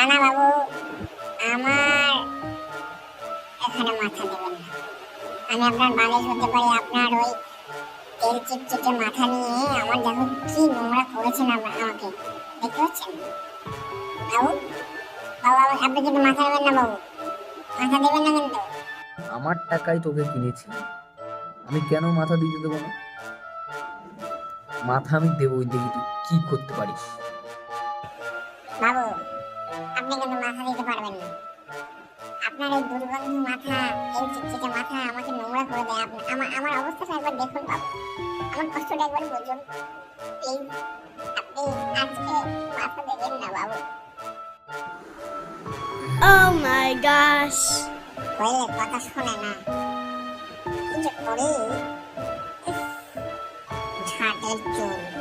না না বাবু আমার এখানে মাথা দেবেন না। আমি আপনার বালিশ হতে পারি আপনার ওই তেল চিটচিটে মাথা নিয়ে আমার দেখো কি নোংরা করেছেন আমা- আমাকে। দেখতে পাচ্ছেন? বাবু বাবু আপনি কিন্তু মাথা দেবেন না বাবু। মাথা দেবেন না কিন্তু। আমার টাকায় তোকে কিনেছি। আমি কেন মাথা দিতে দেবো না? মাথা আমি দেবো দেখি তুই কি করতে পারিস। বাবু আপনি কিন্তু মাথা দিতে পারবেন না। আপনার এই দুর্গন্ধ মাথা এই চিটচিটে মাথা আমাকে নোংরা করে দেয়। আপনি আমার আমার অবস্থাটা একবার দেখুন বাবু। আমার কষ্টটা একবার বুঝুন। প্লিজ আপনি আজকে মাথা দেবেন না বাবু। Oh my gosh. হইলে কথা শোনে না। কি যে করি। ইস, ঝাঁটের চুল।